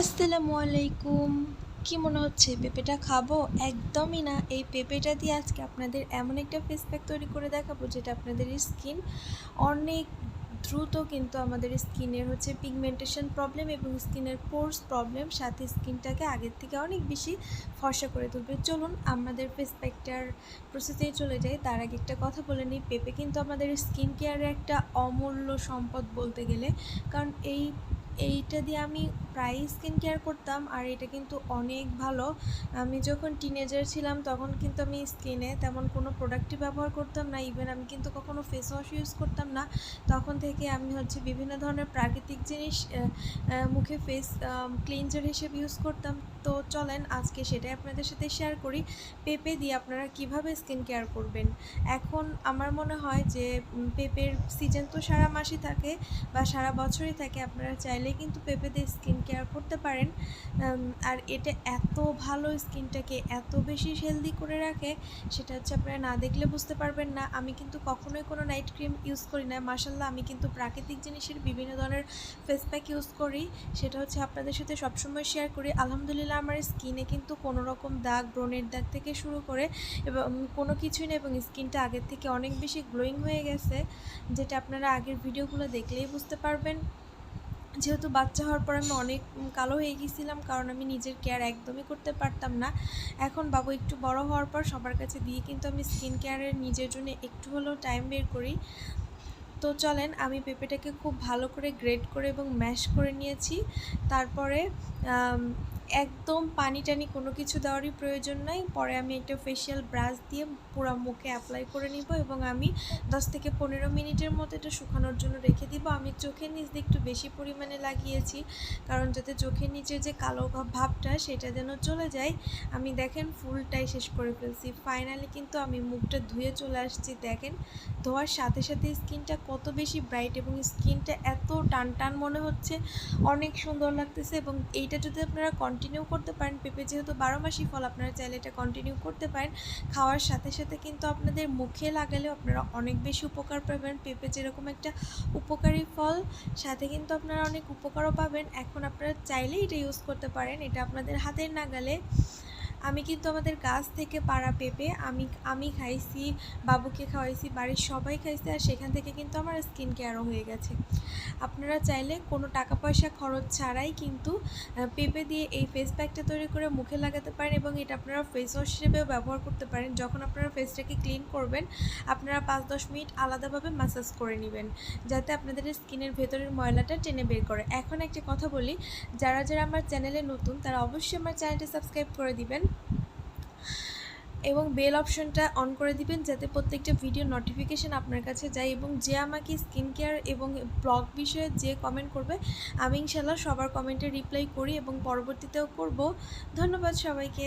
আসসালামু আলাইকুম কি মনে হচ্ছে? পেঁপেটা খাব? একদমই না। এই পেঁপেটা দিয়ে আজকে আপনাদের এমন একটা ফেস প্যাক তৈরি করে দেখাবো, যেটা আপনাদের স্কিন অনেক দ্রুত কিন্তু আমাদের স্কিনের হচ্ছে পিগমেন্টেশন প্রবলেম এবং স্কিনের পোর্স প্রবলেম সাথে স্কিনটাকে আগের থেকে অনেক বেশি ফর্সা করে তুলবে। চলুন আমাদের ফেস প্যাকটার প্রসেসে চলে যাই। তার আগে একটা কথা বলে নিই, পেঁপে কিন্তু আমাদের স্কিন কেয়ারের একটা অমূল্য সম্পদ বলতে গেলে, কারণ এই এইটা দিয়ে আমি প্রায় স্কিন কেয়ার করতাম আর এটা কিন্তু অনেক ভালো। আমি যখন টিনেজার ছিলাম তখন কিন্তু আমি স্কিনে তেমন কোনো প্রোডাক্টই ব্যবহার করতাম না। ইভেন আমি কিন্তু কখনো ফেস ওয়াশ ইউজ করতাম না। তখন থেকে আমি হচ্ছে বিভিন্ন ধরনের প্রাকৃতিক জিনিস মুখে ফেস ক্লিনজার হিসেবে ইউজ করতাম। তো চলেন আজকে সেটাই আপনাদের সাথে শেয়ার করি। পেঁপে দিয়ে আপনারা কীভাবে স্কিন কেয়ার করবেন? এখন আমার মনে হয় যে পেঁপের সিজন তো সারা মাসই থাকে বা সারা বছরই থাকে, আপনারা চাইলে কিন্তু পেঁপে দিয়ে স্কিন কেয়ার করতে পারেন। আর এটা এত ভালো স্কিনটাকে এত বেশি হেলদি করে রাখে, সেটা হচ্ছে আপনারা না দেখলে বুঝতে পারবেন না। আমি কিন্তু কখনোই কোনো নাইট ক্রিম ইউজ করি না। মাসাল্লাহ আমি কিন্তু প্রাকৃতিক জিনিসের বিভিন্ন ধরনের ফেস প্যাক ইউজ করি। সেটা হচ্ছে আপনাদের সাথে সবসময় শেয়ার করি। আলহামদুলিল্লাহ আমার স্কিনে কিন্তু কোনো রকম দাগ, ব্রণের দাগ থেকে শুরু করে এবং কোনো কিছুই না এবং স্কিনটা আগের থেকে অনেক বেশি গ্লোয়িং হয়ে গেছে, যেটা আপনারা আগের ভিডিওগুলো দেখলেই বুঝতে পারবেন। যেহেতু বাচ্চা হওয়ার পর আমি অনেক কালো হয়ে গেছিলাম কারণ আমি নিজের কেয়ার একদমই করতে পারতাম না। এখন বাবু একটু বড় হওয়ার পর সবার কাছে দিয়ে কিন্তু আমি স্কিন কেয়ারের নিজের জন্য একটু হলেও টাইম বের করি। তো চলেন, আমি পেঁপেটাকে খুব ভালো করে গ্রেড করে এবং ম্যাশ করে নিয়েছি। তারপরে একদম পানি টানি কোনো কিছু দেওয়ারই প্রয়োজন নাই। পরে আমি একটা ফেশিয়াল ব্রাশ দিয়ে পুরো মুখে অ্যাপ্লাই করে নিব এবং আমি দশ থেকে পনেরো মিনিটের মতো এটা শুকানোর জন্য রেখে দিব। আমি চোখের নিচ দিয়ে একটু বেশি পরিমাণে লাগিয়েছি, কারণ যাতে চোখের নিচে যে কালো ভাবটা সেটা যেন চলে যায়। আমি দেখেন ফুলটাই শেষ করে ফেলছি। ফাইনালি কিন্তু আমি মুখটা ধুয়ে চলে আসছি, দেখেন। ধোয়ার সাথে সাথে স্কিনটা কত বেশি ব্রাইট এবং স্কিনটা এত টান টান মনে হচ্ছে। অনেক সুন্দর লাগতেছে এবং এইটা যদি আপনারা কন্টিনিউ করতে পারেন। পেঁপে যেহেতু বারো মাসই ফল, আপনারা চাইলে এটা কন্টিনিউ করতে পারেন। খাওয়ার সাথে সাথে কিন্তু আপনাদের মুখে লাগালেও আপনারা অনেক বেশি উপকার পাবেন। পেঁপে যেরকম একটা উপকারী ফল, সাথে কিন্তু আপনারা অনেক উপকারও পাবেন। এখন আপনারা চাইলেই এটা ইউজ করতে পারেন। এটা আপনাদের হাতের নাগালে। আমি কিন্তু আমাদের গাছ থেকে পাড়া পেঁপে আমি আমি খাইছি, বাবুকে খাওয়াইছি, বাড়ির সবাই খাইছে আর সেখান থেকে কিন্তু আমার স্কিন কেয়ারও হয়ে গেছে। আপনারা চাইলে কোনো টাকা পয়সা খরচ ছাড়াই কিন্তু পেঁপে দিয়ে এই ফেস প্যাকটা তৈরি করে মুখে লাগাতে পারেন এবং এটা আপনারা ফেস ওয়াশ হিসেবেও ব্যবহার করতে পারেন। যখন আপনারা ফেসটাকে ক্লিন করবেন, আপনারা পাঁচ দশ মিনিট আলাদাভাবে ম্যাসাজ করে নেবেন, যাতে আপনাদের স্কিনের ভেতরের ময়লাটা টেনে বের করে। এখন একটা কথা বলি, যারা যারা আমার চ্যানেলে নতুন, তারা অবশ্যই আমার চ্যানেলটি সাবস্ক্রাইব করে দিবেন। এবং বেল অপশনটা অন করে দিবেন যাতে প্রত্যেকটা ভিডিও নোটিফিকেশান আপনার কাছে যায় এবং যে আমাকে স্কিন কেয়ার এবং ব্লগ বিষয়ে যে কমেন্ট করবে, আমি ইনশাল্লাহ সবার কমেন্টে রিপ্লাই করি এবং পরবর্তীতেও করব। ধন্যবাদ সবাইকে।